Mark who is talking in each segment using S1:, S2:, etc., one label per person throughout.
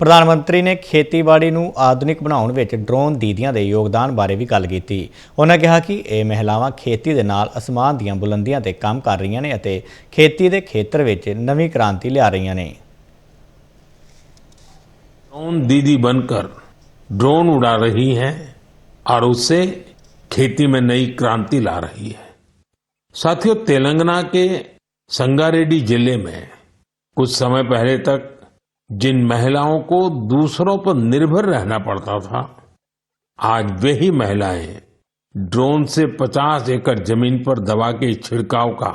S1: ਪ੍ਰਧਾਨ ਮੰਤਰੀ ਨੇ ਖੇਤੀਬਾੜੀ ਨੂੰ ਆਧੁਨਿਕ ਬਣਾਉਣ ਵਿੱਚ ਡਰੋਨ ਦੀਦੀਆਂ ਦੇ ਯੋਗਦਾਨ ਬਾਰੇ ਵੀ ਗੱਲ ਕੀਤੀ ਉਹਨਾਂ ਕਿਹਾ ਕਿ ਇਹ ਮਹਿਲਾਵਾਂ ਖੇਤੀ ਦੇ ਨਾਲ ਅਸਮਾਨ ਦੀਆਂ ਬੁਲੰਦੀਆਂ ਤੇ ਕੰਮ ਕਰ ਰਹੀਆਂ ਨੇ ਅਤੇ ਖੇਤੀ ਦੇ ਖੇਤਰ ਵਿੱਚ ਨਵੀਂ ਕ੍ਰਾਂਤੀ ਲਿਆ ਰਹੀਆਂ ਨੇ
S2: ड्रोन दीदी बनकर ड्रोन उड़ा रही हैं और उससे खेती में नई क्रांति ला रही है साथियों तेलंगाना के संगारेड्डी जिले में कुछ समय पहले तक जिन महिलाओं को दूसरों पर निर्भर रहना पड़ता था, आज वे ही महिलाएँ ड्रोन से 50 एकड़ ज़मीन पर दवा के छिड़काव का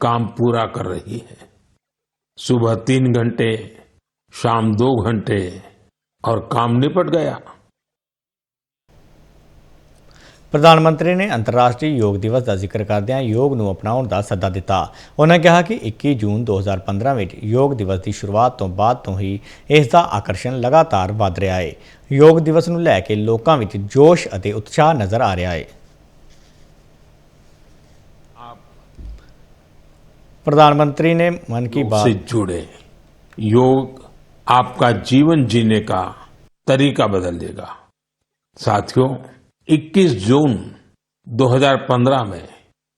S2: काम पूरा कर रही है। सुबह तीन घंटे, शाम दो घंटे और काम निपट गया।
S1: ਪ੍ਰਧਾਨ ਮੰਤਰੀ ਨੇ ਅੰਤਰਰਾਸ਼ਟਰੀ ਯੋਗ ਦਿਵਸ ਦਾ ਜ਼ਿਕਰ ਕਰਦਿਆਂ ਯੋਗ ਨੂੰ ਅਪਣਾਉਣ ਦਾ ਸੱਦਾ ਦਿੱਤਾ ਉਹਨਾਂ ਕਿਹਾ ਕਿ 21 ਜੂਨ 2015 ਵਿੱਚ ਯੋਗ ਦਿਵਸ ਦੀ ਸ਼ੁਰੂਆਤ ਤੋਂ ਬਾਅਦ ਤੋਂ ਹੀ ਇਸ ਦਾ ਆਕਰਸ਼ਣ ਲਗਾਤਾਰ ਵਧ ਰਿਹਾ ਹੈ ਯੋਗ ਦਿਵਸ ਨੂੰ ਲੈ ਕੇ ਲੋਕਾਂ ਵਿੱਚ ਜੋਸ਼ ਅਤੇ ਉਤਸ਼ਾਹ ਨਜ਼ਰ ਆ ਰਿਹਾ ਹੈ ਪ੍ਰਧਾਨ ਮੰਤਰੀ ਨੇ ਮਨ ਕੀ
S2: से
S1: ਬਾਤ
S2: जुड़े योग आपका जीवन जीने का तरीका बदल देगा साथियों 21 जून 2015 में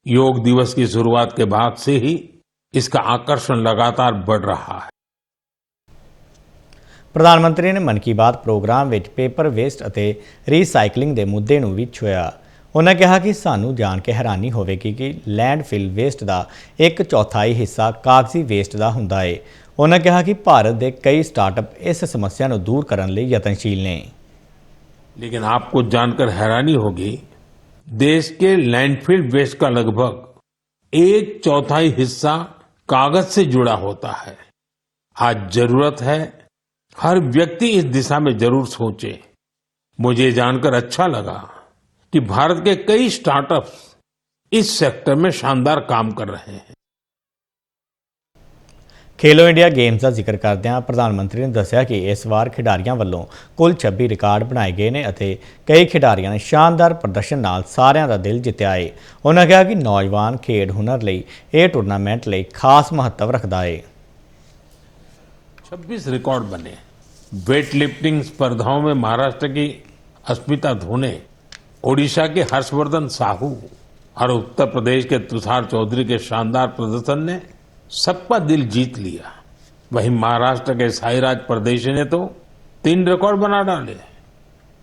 S2: योग दिवस की शुरुआत के बाद से ही इसका आकर्षण लगातार बढ़ रहा है
S1: ਪ੍ਰਧਾਨ ਮੰਤਰੀ ਨੇ ਮਨ ਕੀ ਬਾਤ ਪ੍ਰੋਗਰਾਮ ਵਿੱਚ ਪੇਪਰ ਵੇਸਟ ਅਤੇ ਰੀਸਾਈਕਲਿੰਗ ਦੇ ਮੁੱਦੇ ਨੂੰ ਵੀ ਛੁਇਆ ਉਹਨਾਂ ਕਿਹਾ ਕਿ ਸਾਨੂੰ ਜਾਣ ਕੇ ਹੈਰਾਨੀ ਹੋਵੇਗੀ ਕਿ ਲੈਂਡਫਿਲ ਵੇਸਟ ਦਾ ਇੱਕ ਚੌਥਾਈ ਹਿੱਸਾ ਕਾਗਜ਼ੀ ਵੇਸਟ ਦਾ ਹੁੰਦਾ ਹੈ ਉਹਨਾਂ ਕਿਹਾ ਕਿ ਭਾਰਤ ਦੇ ਕਈ ਸਟਾਰਟਅਪ ਇਸ ਸਮੱਸਿਆ ਨੂੰ ਦੂਰ ਕਰਨ ਲਈ ਯਤਨਸ਼ੀਲ ਨੇ
S2: लेकिन आपको जानकर हैरानी होगी, देश के लैंडफिल वेस्ट का लगभग एक चौथाई हिस्सा कागज़ से जुड़ा होता है। आज ज़रूरत है, हर व्यक्ति इस दिशा में ज़रूर सोचे। मुझे जानकर अच्छा लगा कि भारत के कई स्टार्टअप्स इस सेक्टर में शानदार काम कर रहे हैं।
S1: ਖੇਲੋ ਇੰਡੀਆ ਗੇਮਸ ਦਾ ਜ਼ਿਕਰ ਕਰਦਿਆਂ ਪ੍ਰਧਾਨ ਮੰਤਰੀ ਨੇ ਦੱਸਿਆ ਕਿ ਇਸ ਵਾਰ ਖਿਡਾਰੀਆਂ ਵੱਲੋਂ ਕੁੱਲ 26 ਰਿਕਾਰਡ ਬਣਾਏ ਗਏ ਨੇ ਅਤੇ ਕਈ ਖਿਡਾਰੀਆਂ ਨੇ ਸ਼ਾਨਦਾਰ ਪ੍ਰਦਰਸ਼ਨ ਨਾਲ ਸਾਰਿਆਂ ਦਾ ਦਿਲ ਜਿੱਤਿਆ ਹੈ ਉਹਨਾਂ ਕਿਹਾ ਕਿ ਨੌਜਵਾਨ ਖੇਡ ਹੁਨਰ ਲਈ ਇਹ ਟੂਰਨਾਮੈਂਟ ਲਈ ਖਾਸ ਮਹੱਤਵ ਰੱਖਦਾ ਹੈ
S2: 26 रिकॉर्ड बने वेट लिफ्टिंग स्पर्धाओं में महाराष्ट्र की अस्मिता धोने ओडिशा के हर्षवर्धन साहू और उत्तर प्रदेश के तुषार चौधरी के शानदार प्रदर्शन ने सबका दिल जीत लिया वहीं महाराष्ट्र के साईराज परदेशी ने तो तीन रिकॉर्ड बना डाले